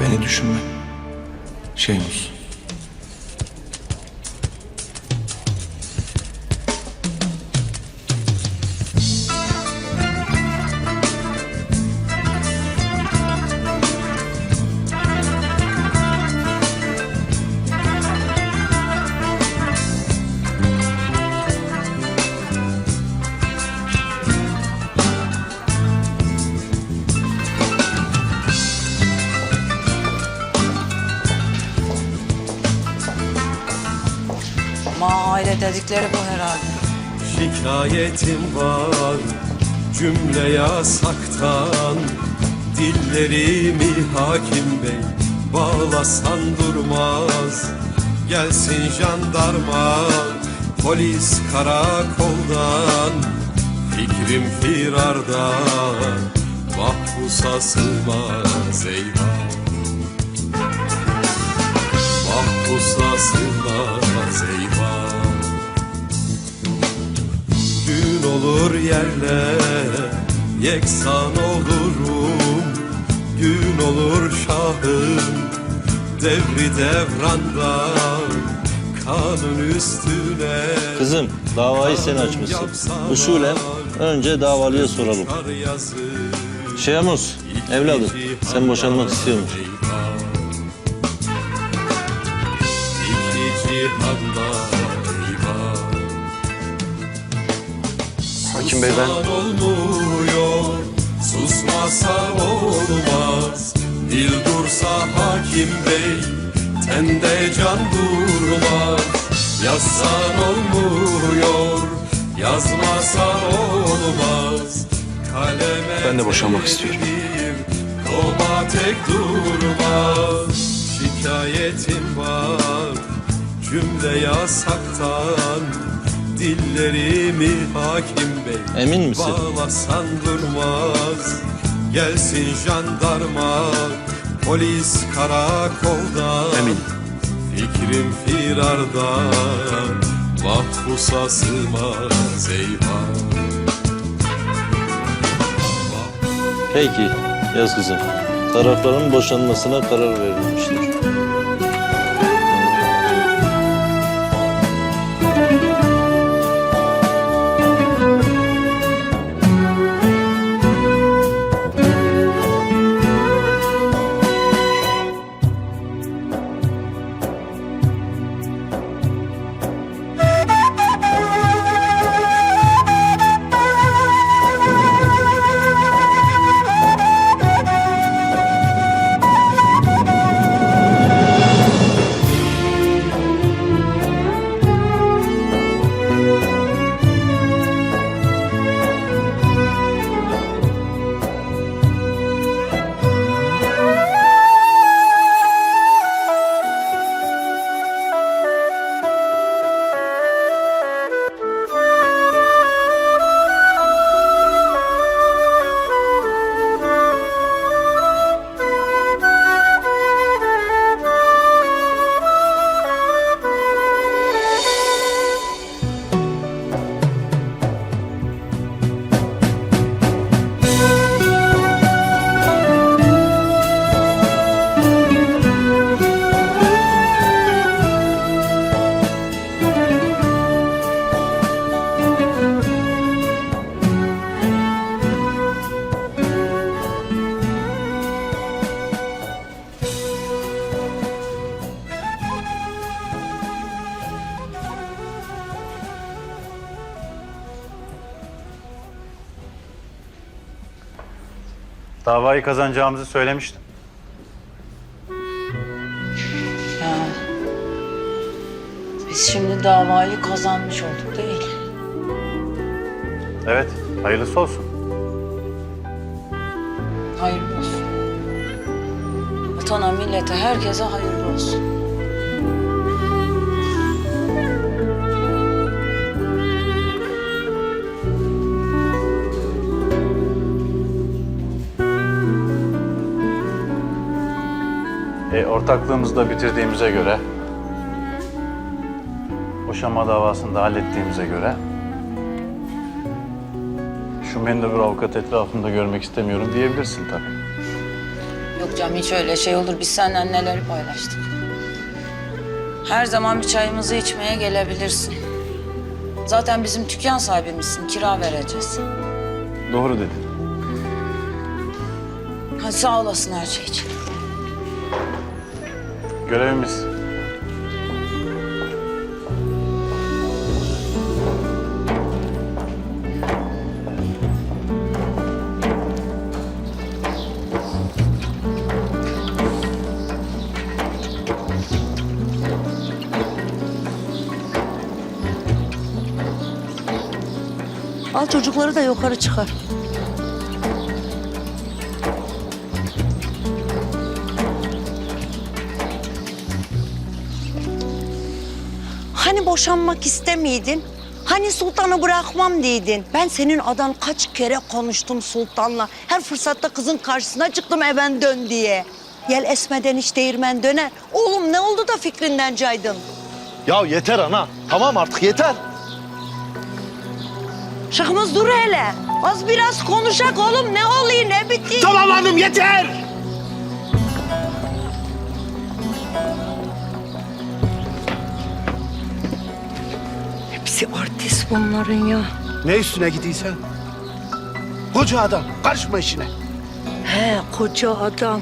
Beni düşünme. Şeymus. Dedikleri bu herhalde. Şikayetim var cümle yasaktan. Dillerimi hakim bey bağlasan durmaz. Gelsin jandarma polis karakoldan. Fikrim firarda mahpusa sığmaz eyvah. Mahpusa sığmaz eyvah olur yerle yeksan olurum Gün olur şahım devri devranda Kanun üstüne Kızım davayı sen açmışsın. Usulen önce davalıya soralım. Şemus, evladım sen boşanmak istiyor musun? Hakim Bey ben olmuyor, susmasa olmaz. Dil dursa hakim bey, tende can durmaz. Yazsan olmuyor, yazmasan olmaz. Kaleme Ben de boşanmak istiyorum. Koma tek durmaz. Şikayetim var, cümle yasaktan. Dillerimi hakim bey Emin misin? Bağlasan durmaz Gelsin jandarma Polis karakolda Emin. Fikrim firarda Mahpusa sığmaz eyvah Peki yaz kızım. Tarafların boşanmasına karar verilmiştir. Davayı kazanacağımızı söylemiştim. Ya. Biz şimdi davayı kazanmış olduk değil. Evet, hayırlısı olsun. Hayırlı olsun. Vatana, millete, herkese hayırlı olsun. E, ortaklığımızı da bitirdiğimize göre, boşanma davasını da hallettiğimize göre, şu mendebur avukat etrafımda görmek istemiyorum diyebilirsin tabii. Yok canım hiç öyle şey olur. Biz seninle neleri paylaştık. Her zaman bir çayımızı içmeye gelebilirsin. Zaten bizim dükkan sahibimizsin. Kira vereceğiz. Doğru dedin. Hadi sağ olasın her şey için. Görevimiz. Al çocukları da yukarı çıkar. Hani boşanmak istemiydin? Hani sultanı bırakmam dedin? Ben senin adan kaç kere konuştum sultanla. Her fırsatta kızın karşısına çıktım even dön diye. Yel esmeden hiç değirmen döner. Oğlum ne oldu da fikrinden caydın? Ya yeter ana. Tamam artık yeter. Şahmız dur hele. Az biraz konuşak oğlum. Ne oluyor ne bitti? Tamam hanım yeter. Hepsi artist bunların ya. Ne üstüne gidiysen? Koca adam karışma işine. He koca adam.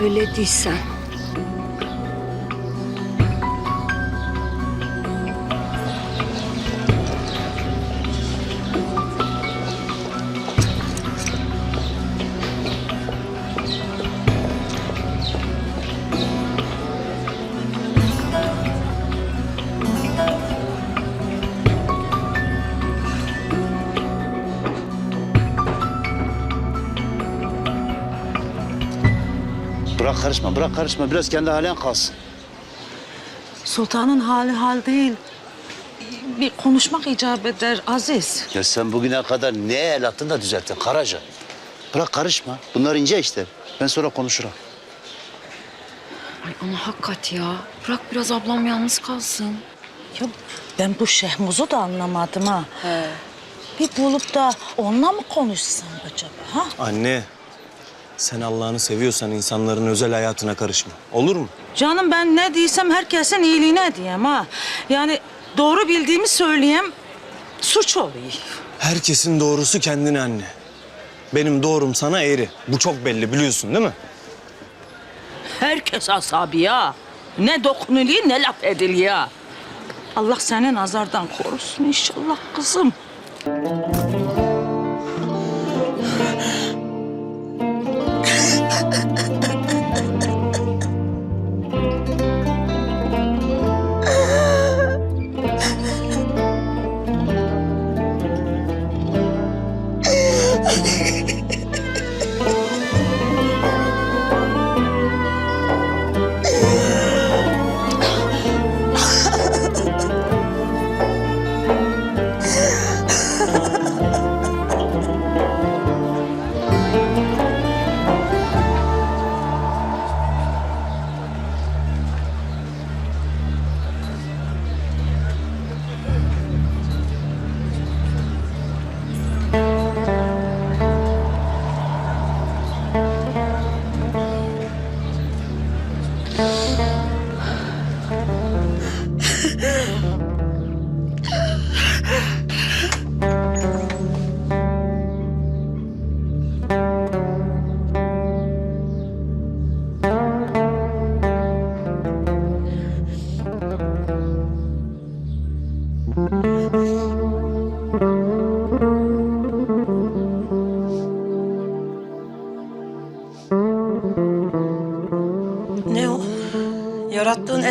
Öyle değilsen. Bırak karışma, bırak karışma. Biraz kendi halen kalsın. Sultanın hali hal değil. Bir konuşmak icap eder Aziz. Ya sen bugüne kadar ne el attın da düzelttin Karaca. Bırak karışma. Bunlar ince işler. Ben sonra konuşurum. Ay ama hakikat ya. Bırak biraz ablam yalnız kalsın. Ya ben bu Şehmuz'u da anlamadım ha. Bir bulup da onunla mı konuşsam acaba ha? Anne, sen Allah'ını seviyorsan insanların özel hayatına karışma. Olur mu? Canım ben ne diysem herkesin iyiliğine diyeyim ha. Yani doğru bildiğimi söyleyeyim suç oluyor. Herkesin doğrusu kendine anne. Benim doğrum sana eğri. Bu çok belli biliyorsun değil mi? Herkes asabi ya. Ne dokunuluyor ne laf ediliyor. Allah seni nazardan korusun inşallah kızım.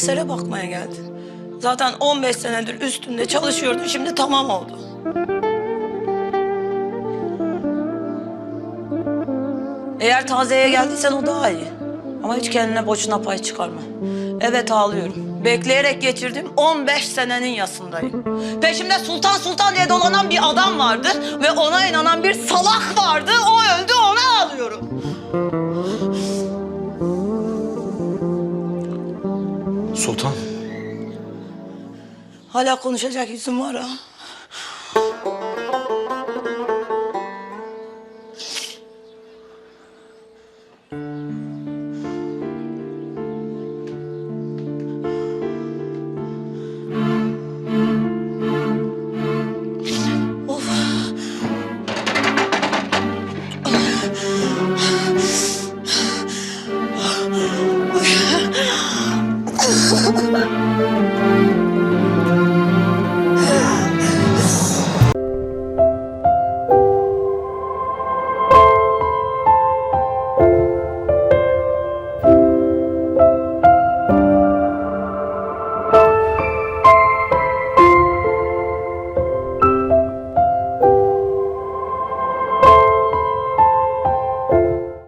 Esere bakmaya geldin. Zaten 15 senedir üstünde çalışıyordun, şimdi tamam oldu. Eğer tazeye geldiysen o daha iyi. Ama hiç kendine boşuna pay çıkarma. Evet ağlıyorum. Bekleyerek geçirdim 15 senenin yasındayım. Peşimde sultan sultan diye dolanan bir adam vardı ve ona inanan bir salak vardı. O öldü ona ağlıyorum. Sultan. Hala konuşacak yüzüm var ha.